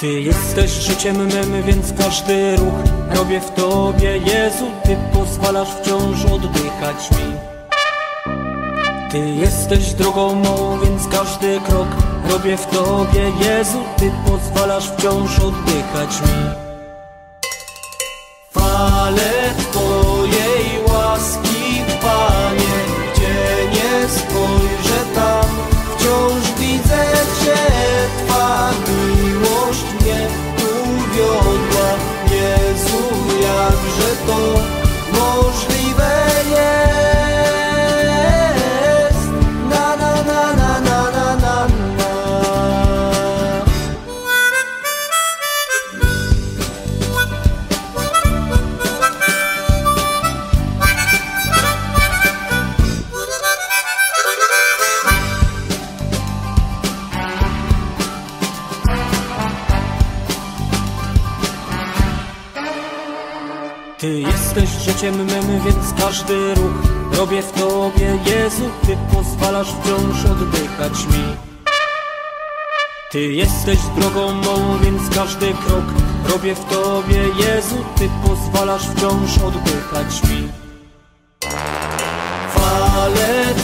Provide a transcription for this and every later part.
Ty jesteś życiem mym, więc każdy ruch robię w Tobie, Jezu Ty pozwalasz wciąż oddychać mi. Ty jesteś drogą mą, więc każdy krok robię w Tobie, Jezu Ty pozwalasz wciąż oddychać mi Ty jesteś życiem mym, więc każdy ruch robię w Tobie, Jezu Ty pozwalasz wciąż oddychać mi. Ty jesteś drogą mą, więc każdy krok robię w Tobie, Jezu Ty pozwalasz wciąż oddychać mi. Fale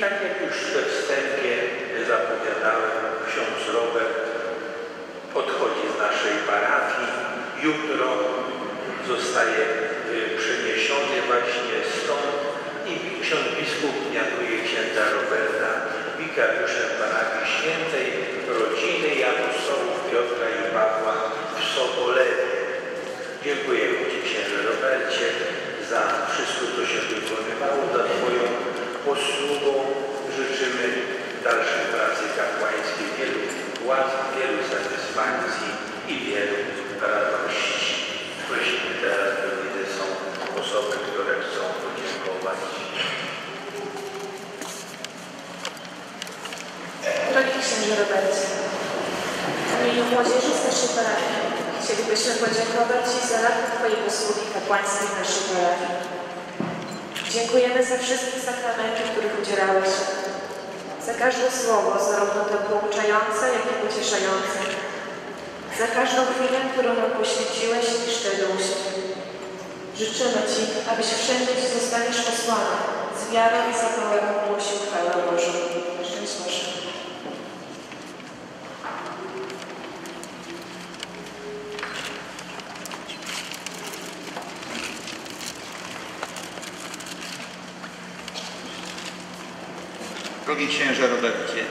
Tak jak już we wstępie zapowiadałem, ksiądz Robert odchodzi z naszej parafii. Jutro zostaje y, przeniesiony właśnie stąd i ksiądz biskup mianuje księdza Roberta wikariuszem parafii świętej rodziny i apostołów Piotra i Pawła w Sobolewie. Dziękujemy Ci księże Robercie za wszystko, co się wykonywało, za Twoją posługą. Życzymy dalszej pracy kapłańskiej, wielu łask, wielu satysfakcji i wielu radości. Są osoby, które chcą podziękować. Drogi księże Robercie, w imieniu młodzieży z naszej parafii chcielibyśmy podziękować Ci za Twojej posługi kapłańskiej w. Dziękujemy za wszystkie sakramenty, których udzielałeś, za każde słowo, zarówno to pouczające, jak i pocieszające, za każdą chwilę, którą nam poświęciłeś i uśmiech. Życzymy Ci, abyś wszędzie, zostaniesz posłany, z wiarą i zapałem głosił chwałę Bożą. Szczęść Boże. Drogi księże Robercie,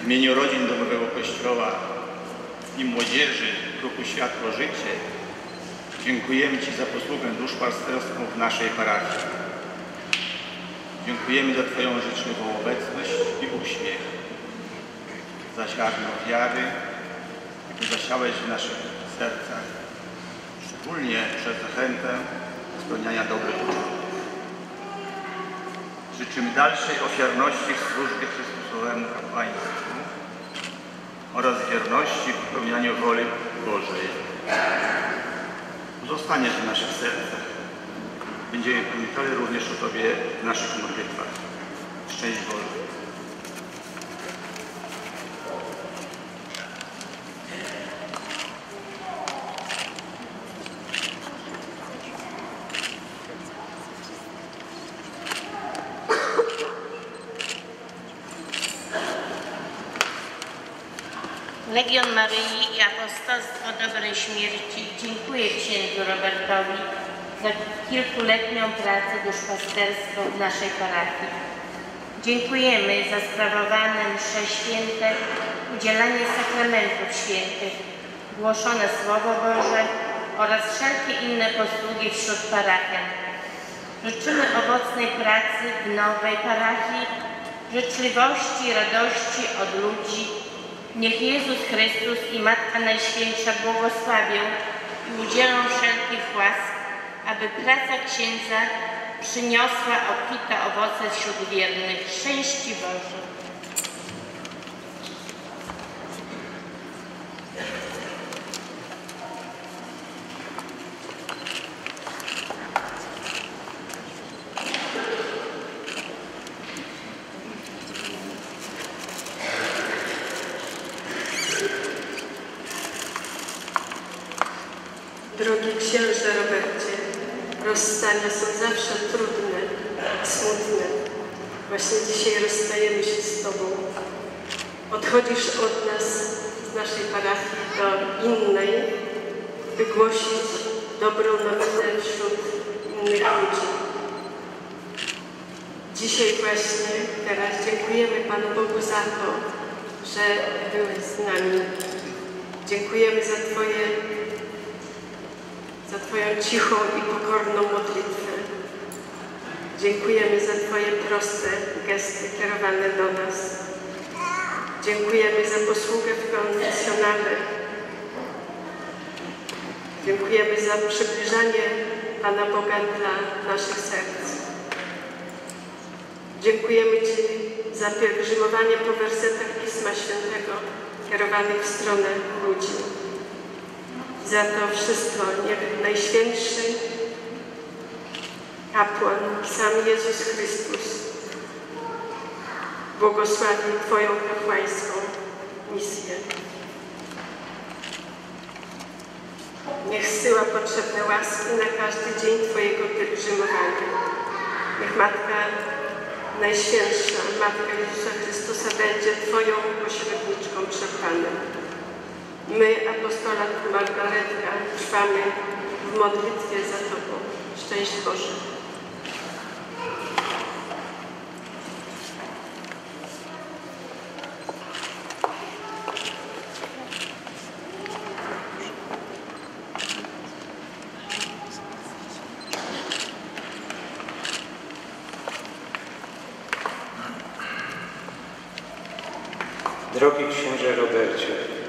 w imieniu rodzin Domowego Kościoła i młodzieży Ruchu Światło Życie dziękujemy Ci za posługę duszpasterską w naszej parafii. Dziękujemy za Twoją życzliwą obecność i uśmiech, za ziarno wiary, jakie zasiałeś w naszych sercach, szczególnie przez zachętę spełniania dobrych uczynków. Życzymy dalszej ofiarności w służbie Chrystusowemu kapłaństwu oraz wierności w wypełnianiu woli Bożej. Zostaniesz w naszych sercach. Będziemy pamiętali również o Tobie w naszych modlitwach. Szczęść Boże. Legion Maryi i Apostolstwo Dobrej Śmierci dziękuję księdzu Robertowi za kilkuletnią pracę duszpasterstwo w naszej parafii. Dziękujemy za sprawowane msze święte, udzielanie sakramentów świętych, głoszone Słowo Boże oraz wszelkie inne posługi wśród parafian. Życzymy owocnej pracy w nowej parafii, życzliwości i radości od ludzi, Niech Jezus Chrystus i Matka Najświętsza błogosławią i udzielą wszelkich łask, aby praca księdza przyniosła obfite owoce wśród wiernych. Szczęści Boże. Drogi księże Robercie, rozstania są zawsze trudne, smutne. Właśnie dzisiaj rozstajemy się z Tobą. Odchodzisz od nas, z naszej parafii do innej, by głosić dobrą nowinę wśród innych ludzi. Dzisiaj właśnie, teraz dziękujemy Panu Bogu za to, że byłeś z nami. Dziękujemy za Twoje, Twoją cichą i pokorną modlitwę. Dziękujemy za Twoje proste gesty kierowane do nas. Dziękujemy za posługę w konfesjonale. Dziękujemy za przybliżanie Pana Boga dla naszych serc. Dziękujemy Ci za pielgrzymowanie po wersetach Pisma Świętego kierowanych w stronę ludzi. Za to wszystko niech Najświętszy kapłan, sam Jezus Chrystus, błogosławi Twoją kapłańską misję. Niech zsyła potrzebne łaski na każdy dzień Twojego pielgrzymowania. Niech Matka Najświętsza, Matka Jezusa Chrystusa będzie Twoją pośredniczką przed Panem. My, apostolat Margaretka, trwamy w modlitwie za Tobą. Szczęść Boże. Drogi księże Robercie,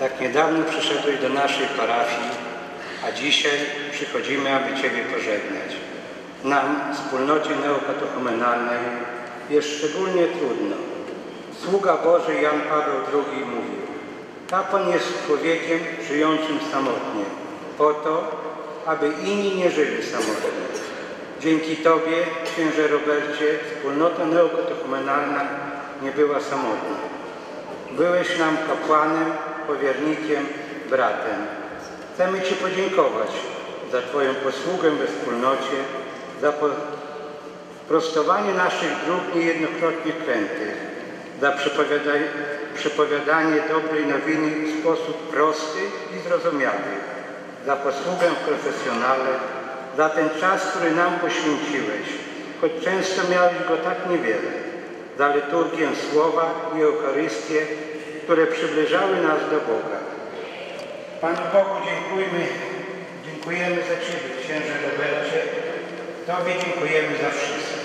tak niedawno przyszedłeś do naszej parafii, a dzisiaj przychodzimy, aby Ciebie pożegnać. Nam, wspólnocie neokatechumenalnej, jest szczególnie trudno. Sługa Boży Jan Paweł II mówił, kapłan jest człowiekiem żyjącym samotnie, po to, aby inni nie żyli samotnie. Dzięki Tobie, księże Robercie, wspólnota neokatechumenalna nie była samotna. Byłeś nam kapłanem, powiernikiem, bratem. Chcemy Ci podziękować za Twoją posługę we wspólnocie, za prostowanie naszych dróg niejednokrotnie krętych, za przepowiadanie dobrej nowiny w sposób prosty i zrozumiały, za posługę w konfesjonale, za ten czas, który nam poświęciłeś, choć często miałeś go tak niewiele, za liturgię słowa i Eucharystię, które przybliżały nas do Boga. Panu Bogu dziękujemy, dziękujemy za Ciebie, księże Robercie. Tobie dziękujemy za wszystko.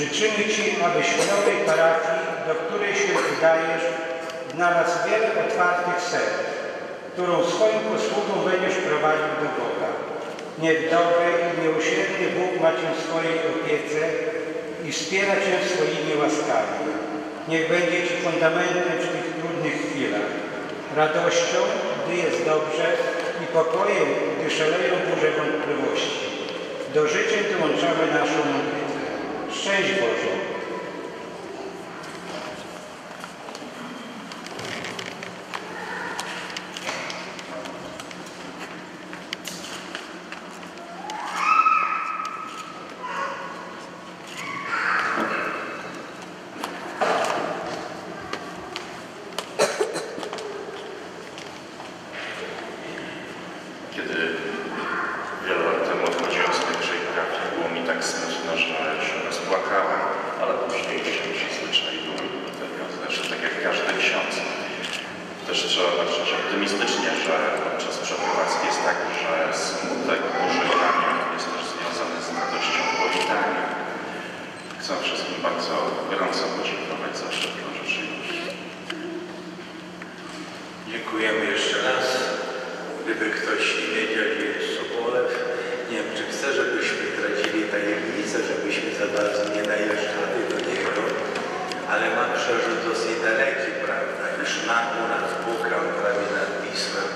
Życzymy Ci, abyś w nowej parafii, do której się wydajesz, znalazł wiele otwartych serc, którą swoją posługą będziesz prowadził do Boga. Niech dobry i miłosierny Bóg ma Cię w swojej opiece i wspiera Cię swoimi łaskami. Niech będzie Ci fundamentem trudnych chwilach, radością, gdy jest dobrze i pokojem, gdy szaleją burze wątpliwości. Do życzeń dołączamy naszą modlitwę. Szczęść Boże! Kiedy wiele lat temu odchodziłem z pierwszej parafii, było mi tak smutno, że się rozpłakałem, ale później się ci zwyczaiłem do tego, znaczy tak jak każdy ksiądz. Też trzeba patrzeć optymistycznie, że podczas przeprowadzki jest tak, że smutek po żegnaniu jest też związany z radością powitania. Chcę wszystkim bardzo gorąco podziękować za wszelką życzliwość. Dziękujemy jeszcze raz. Gdyby ktoś nie wiedział, gdzie jest Sobolew, nie wiem, czy chce, żebyśmy zdradzili tajemnicę, żebyśmy za bardzo nie najeżdżali do niego, ale ma przerzut dosyć daleki, prawda, niż na u nas Israel.